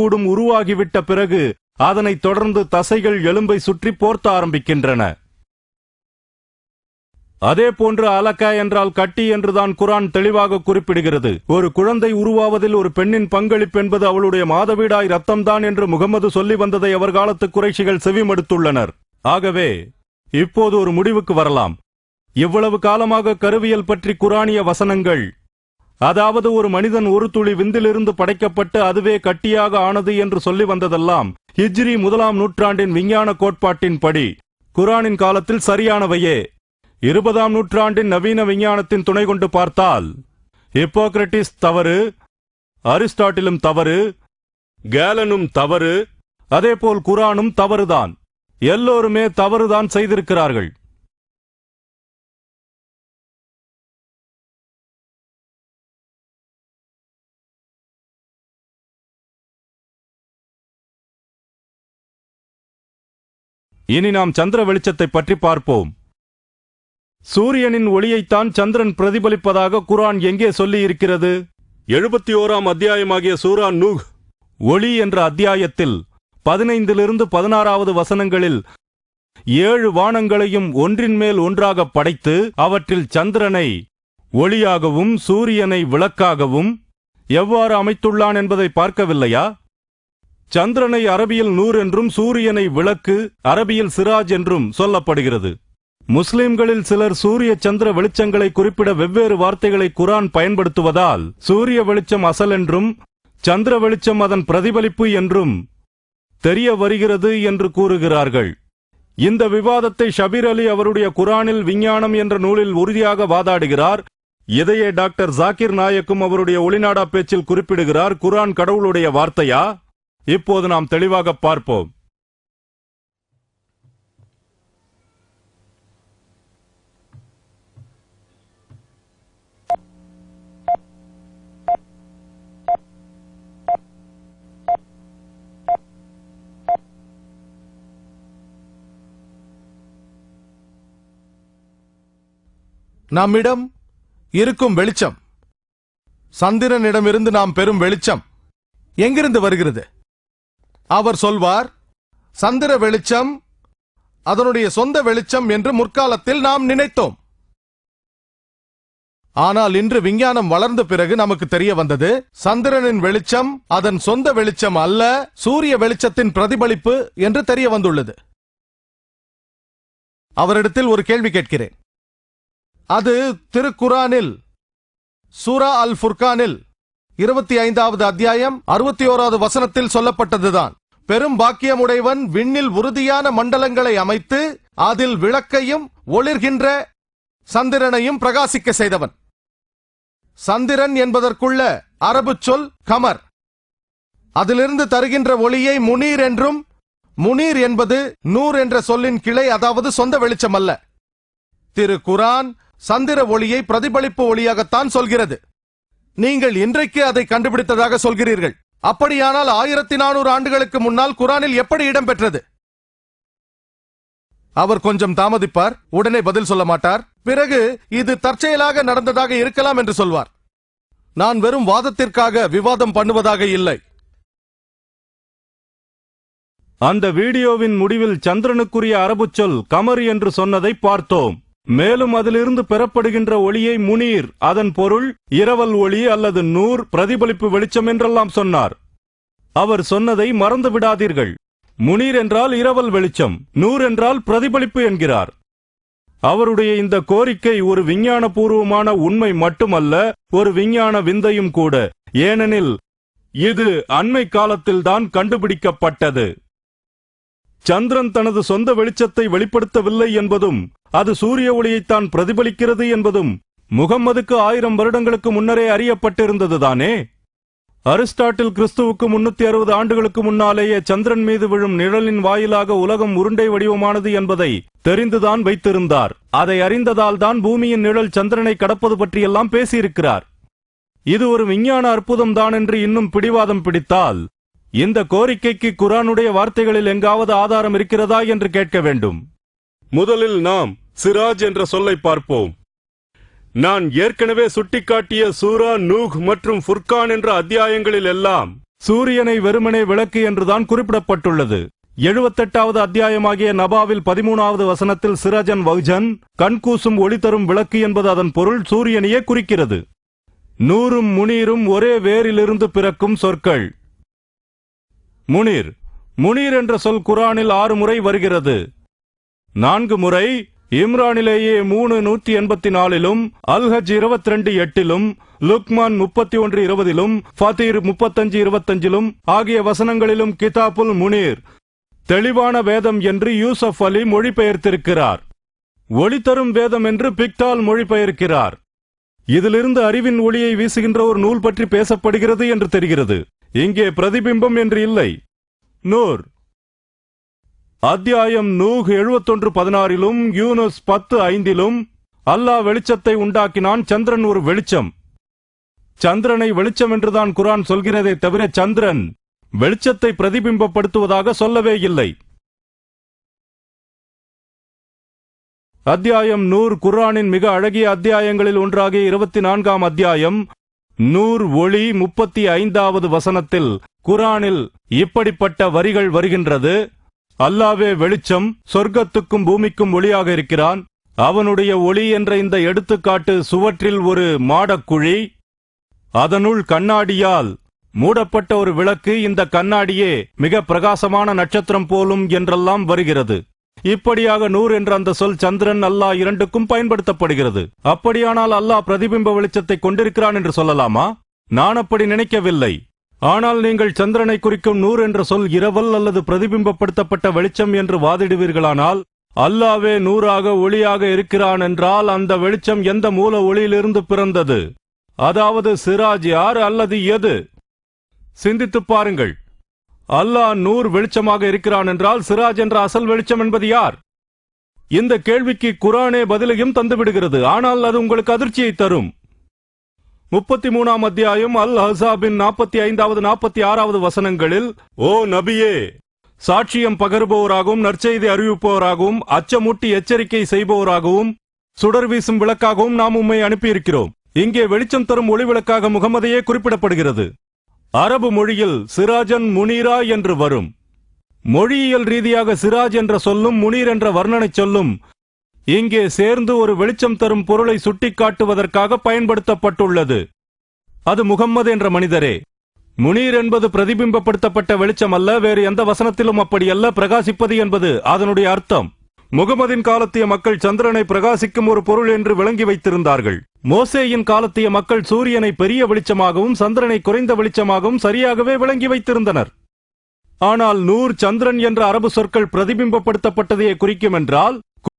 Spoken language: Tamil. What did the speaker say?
கூடும் உருவாகிவிட்ட பிறகு அதனைத் தொடர்ந்து தசைகள் எலும்பை சுற்றி போர்த்த ஆரம்பிக்கின்றன. அதே போன்று அலக்க என்றால் கட்டி என்றுதான் குரான் தெளிவாக குறிப்பிடுகிறது. ஒரு குழந்தை உருவாவதில் ஒரு பெண்ணின் பங்களிப்பு என்பது அவளுடைய மாதவீடாய் ரத்தம்தான் என்று முகமது சொல்லி வந்ததை அவர் காலத்து குறைஷிகள் செவிமடுத்துள்ளனர். ஆகவே இப்போது ஒரு முடிவுக்கு வரலாம். இவ்வளவு காலமாக கருவியல் பற்றி குரானிய வசனங்கள் அதாவது ஒரு மனிதன் ஒரு துளி விந்திலிருந்து படைக்கப்பட்டு அதுவே கட்டியாக ஆனது என்று சொல்லி வந்ததெல்லாம் ஹிஜ்ரி முதலாம் நூற்றாண்டின் விஞ்ஞான கோட்பாட்டின்படி குரானின் காலத்தில் சரியானவையே. இருபதாம் நூற்றாண்டின் நவீன விஞ்ஞானத்தின் துணை கொண்டு பார்த்தால் ஹிப்போக்ரட்டிஸ் தவறு அரிஸ்டாட்டிலும் தவறு கேலனும் தவறு அதேபோல் குரானும் தவறுதான். எல்லோருமே தவறுதான் செய்திருக்கிறார்கள். இனி நாம் சந்திர வெளிச்சத்தை பற்றி பார்ப்போம். சூரியனின் ஒளியைத்தான் சந்திரன் பிரதிபலிப்பதாக குரான் எங்கே சொல்லியிருக்கிறது? எழுபத்தி ஓராம் அத்தியாயமாகிய சூரா நூஹ் ஒளி என்ற அத்தியாயத்தில் பதினைந்திலிருந்து பதினாறாவது வசனங்களில் ஏழு வானங்களையும் ஒன்றின் மேல் ஒன்றாக படைத்து அவற்றில் சந்திரனை ஒளியாகவும் சூரியனை விளக்காகவும் எவ்வாறு அமைத்துள்ளான் என்பதை பார்க்கவில்லையா? சந்திரனை அரபியில் நூர் என்றும் சூரியனை விளக்கு அரபியில் சிராஜ் என்றும் சொல்லப்படுகிறது. முஸ்லிம்களில் சிலர் சூரிய சந்திர வெளிச்சங்களை குறிப்பிட வெவ்வேறு வார்த்தைகளை குரான் பயன்படுத்துவதால் சூரிய வெளிச்சம் அசல் என்றும் சந்திர வெளிச்சம் அதன் பிரதிபலிப்பு என்றும் தெரிய வருகிறது என்று கூறுகிறார்கள். இந்த விவாதத்தை ஷபீர் அலி அவருடைய குரானில் விஞ்ஞானம் என்ற நூலில் உறுதியாக வாதாடுகிறார். இதையே டாக்டர் ஜாக்கிர் நாயக்கும் அவருடைய ஒளிநாடா பேச்சில் குறிப்பிடுகிறார். குரான் கடவுளுடைய வார்த்தையா? இப்போது நாம் தெளிவாக பார்ப்போம். நம்மிடம் இருக்கும் வெளிச்சம். சந்திரனிடமிருந்து நாம் பெறும் வெளிச்சம். எங்கிருந்து வருகிறது? அவர் சொல்வார் சந்திர வெளிச்சம் அதனுடைய சொந்த வெளிச்சம் என்று முற்காலத்தில் நாம் நினைத்தோம். ஆனால் இன்று விஞ்ஞானம் வளர்ந்த பிறகு நமக்கு தெரிய வந்தது சந்திரனின் வெளிச்சம் அதன் சொந்த வெளிச்சம் அல்ல சூரிய வெளிச்சத்தின் பிரதிபலிப்பு என்று தெரிய வந்துள்ளது. அவரிடத்தில் ஒரு கேள்வி கேட்கிறேன். அது திருக்குரானில் சூரா அல் ஃபுர்கானில் இருபத்தி ஐந்தாவது அத்தியாயம் அறுபத்தி ஓராவது வசனத்தில் சொல்லப்பட்டதுதான். பெரும் பாக்கியமுடைவன் விண்ணில் உறுதியான மண்டலங்களை அமைத்து அதில் விளக்கையும் ஒளிர்கின்ற சந்திரனையும் பிரகாசிக்க செய்தவன். சந்திரன் என்பதற்குள்ள அரபு சொல் கமர். அதிலிருந்து தருகின்ற ஒளியை முனீர் என்றும் முனீர் என்பது நூர் என்ற சொல்லின் கிளை அதாவது சொந்த வெளிச்சம் அல்ல. திரு குரான் சந்திர ஒளியை பிரதிபலிப்பு ஒளியாகத்தான் சொல்கிறது. நீங்கள் இன்றைக்கு அதை கண்டுபிடித்ததாக சொல்கிறீர்கள். அப்படியானால் ஆயிரத்தி நானூறு ஆண்டுகளுக்கு முன்னால் குரானில் எப்படி இடம்பெற்றது? அவர் கொஞ்சம் தாமதிப்பார் உடனே பதில் சொல்ல மாட்டார். பிறகு இது தற்செயலாக நடந்ததாக இருக்கலாம் என்று சொல்வார். நான் வெறும் வாதத்திற்காக விவாதம் பண்ணுவதாக இல்லை. அந்த வீடியோவின் முடிவில் சந்திரனுக்குரிய அரபுச் சொல் கமர் என்று சொன்னதை பார்த்தோம். மேலும் அதிலிருந்து பெறப்படுகின்ற ஒளியை முனீர் அதன் பொருள் இரவல் ஒளி அல்லது நூர் பிரதிபலிப்பு வெளிச்சம் என்றெல்லாம் சொன்னார். அவர் சொன்னதை மறந்து விடாதீர்கள். முனீர் என்றால் இரவல் வெளிச்சம் நூர் என்றால் பிரதிபலிப்பு என்கிறார். அவருடைய இந்த கோரிக்கை ஒரு விஞ்ஞானபூர்வமான உண்மை மட்டுமல்ல ஒரு விஞ்ஞான விந்தையும் கூட. ஏனெனில் இது அண்மை காலத்தில்தான் கண்டுபிடிக்கப்பட்டது. சந்திரன் தனது சொந்த வெளிச்சத்தை வெளிப்படுத்தவில்லை என்பதும் அது சூரிய ஒளியைத்தான் பிரதிபலிக்கிறது என்பதும் முகம்மதுக்கு ஆயிரம் வருடங்களுக்கு முன்னரே அறியப்பட்டிருந்ததுதானே அரிஸ்டாட்டில் கிறிஸ்துவுக்கு முன்னூத்தி அறுபது ஆண்டுகளுக்கு முன்னாலேயே சந்திரன் மீது விழும் நிழலின் வாயிலாக உலகம் உருண்டை வடிவமானது என்பதை தெரிந்துதான் வைத்திருந்தார். அதை அறிந்ததால் தான் பூமியின் நிழல் சந்திரனை கடப்பது பற்றியெல்லாம் பேசியிருக்கிறார். இது ஒரு விஞ்ஞான அற்புதம் தான் என்று இன்னும் பிடிவாதம் பிடித்தால் இந்த கோரிக்கைக்கு குரானுடைய வார்த்தைகளில் எங்காவது ஆதாரம் இருக்கிறதா என்று கேட்க வேண்டும். முதலில் நாம் சிராஜ் என்ற சொல்லை பார்ப்போம். நான் ஏற்கனவே சுட்டிக்காட்டிய சூரா நூஹ் மற்றும் ஃபுர்கான் என்ற அத்தியாயங்களில் எல்லாம் சூரியனை வெறுமனே விளக்கு என்றுதான் குறிப்பிடப்பட்டுள்ளது. எழுபத்தெட்டாவது அத்தியாயமாகிய நபாவில் பதிமூணாவது வசனத்தில் சிரஜன் வௌஜன் கண்கூசும் ஒளி தரும் விளக்கு என்பது அதன் பொருள் சூரியனையே குறிக்கிறது. நூறும் முனீரும் ஒரே வேரிலிருந்து பிறக்கும் சொற்கள். முனீர் முனீர் என்ற சொல் குரானில் ஆறு முறை வருகிறது. நான்கு முறை இம்ரானிலேயே மூணு நூத்தி எண்பத்தி நாலிலும் அல்ஹஜ் இருபத்தி ரெண்டு எட்டிலும் லுக்மான் முப்பத்தி ஒன்று இருபதிலும் ஃபதீர் முப்பத்தஞ்சு இருபத்தஞ்சிலும் ஆகிய வசனங்களிலும் கிதாபுல் முனீர் தெளிவான வேதம் என்று யூசப் அலி மொழிபெயர்த்திருக்கிறார். ஒளி தரும் வேதம் என்று பிக்டால் மொழிபெயர்க்கிறார். இதிலிருந்து அறிவின் ஒளியை வீசுகின்ற ஒரு நூல் பற்றி பேசப்படுகிறது என்று தெரிகிறது. இங்கே பிரதிபிம்பம் என்று இல்லை. நூர். அத்தியாயம் நூஹ் எழுபத்தொன்று பதினாறிலும் யூனஸ் பத்து ஐந்திலும் அல்லாஹ் வெளிச்சத்தை உண்டாக்கினான் சந்திரன் ஒரு வெளிச்சம். சந்திரனை வெளிச்சம் என்றுதான் குரான் சொல்கிறதே தவிர சந்திரன் வெளிச்சத்தை பிரதிபிம்பப்படுத்துவதாக சொல்லவே இல்லை. அத்தியாயம் நூர் குர்ஆனின் மிக அழகிய அத்தியாயங்களில் ஒன்றாகிய இருபத்தி நான்காம் அத்தியாயம் நூர் ஒளி முப்பத்தி ஐந்தாவது வசனத்தில் குரானில் இப்படிப்பட்ட வரிகள் வருகின்றது. அல்லாவே வெளிச்சம் சொர்க்கத்துக்கும் பூமிக்கும் ஒளியாக இருக்கிறான். அவனுடைய ஒளி என்ற இந்த எடுத்துக்காட்டு சுவற்றில் ஒரு மாடக்குழி. அதனுள் கண்ணாடியால் மூடப்பட்ட ஒரு விளக்கு இந்த கண்ணாடியே மிக பிரகாசமான நட்சத்திரம் போலும் என்றெல்லாம் வருகிறது. இப்படியாக நூறு என்ற அந்த சொல் சந்திரன் அல்லாஹ் இரண்டுக்கும் பயன்படுத்தப்படுகிறது. அப்படியானால் அல்லாஹ் பிரதிபிம்ப வெளிச்சத்தை கொண்டிருக்கிறான் என்று சொல்லலாமா? நான் அப்படி நினைக்கவில்லை. ஆனால் நீங்கள் சந்திரனை குறிக்கும் நூறு என்ற சொல் இரவல் அல்லது பிரதிபிம்பப்படுத்தப்பட்ட வெளிச்சம் என்று வாதிடுவீர்களானால் அல்லாவே நூறாக ஒளியாக இருக்கிறான் என்றால் அந்த வெளிச்சம் எந்த மூல ஒளியிலிருந்து பிறந்தது? அதாவது சிராஜ் யார் அல்லது எது? சிந்தித்துப் பாருங்கள். அல்லாஹ் நூர் வெளிச்சமாக இருக்கிறான் என்றால் சிராஜ் என்ற அசல் வெளிச்சம் என்பது யார்? இந்த கேள்விக்கு குரானே பதிலையும் தந்துவிடுகிறது. ஆனால் அது உங்களுக்கு அதிர்ச்சியை தரும். முப்பத்தி மூணாம் அத்தியாயம் அல் ஹசாபின் நாற்பத்தி ஐந்தாவது நாற்பத்தி ஆறாவது வசனங்களில் ஓ நபியே சாட்சியம் பகருபவராகவும் நற்செய்தி அறிவிப்பவராகவும் அச்சமூட்டி எச்சரிக்கை செய்பவராகவும் சுடர் வீசும் விளக்காகவும் நாம் உம்மை அனுப்பியிருக்கிறோம். இங்கே வெளிச்சம் தரும் ஒளி விளக்காக முகமதையே குறிப்பிடப்படுகிறது. அரபு மொழியில் சிராஜன் முனீரா என்று வரும். மொழியியல் ரீதியாக சிராஜ் என்ற சொல்லும் முனீர் என்ற வர்ணனை சொல்லும் இங்கே சேர்ந்து ஒரு வெளிச்சம் தரும் பொருளை சுட்டிக்காட்டுவதற்காக பயன்படுத்தப்பட்டுள்ளது. அது முகம்மது என்ற மனிதரே. முனீர் என்பது பிரதிபிம்பப்படுத்தப்பட்ட வெளிச்சம் அல்ல வேறு எந்த வசனத்திலும் அப்படியல்ல பிரகாசிப்பது என்பது அதனுடைய அர்த்தம். முகமதின் காலத்திய மக்கள் சந்திரனை பிரகாசிக்கும் ஒரு பொருள் என்று விளங்கி வைத்திருந்தார்கள். மோசேயின் காலத்திய மக்கள் சூரியனை பெரிய வெளிச்சமாகவும் சந்திரனை குறைந்த வெளிச்சமாகவும் சரியாகவே விளங்கி வைத்திருந்தனர். ஆனால் நூர் சந்திரன் என்ற அரபு சொற்கள் பிரதிபிம்பப்படுத்தப்பட்டதையே குறிக்கும் என்றால்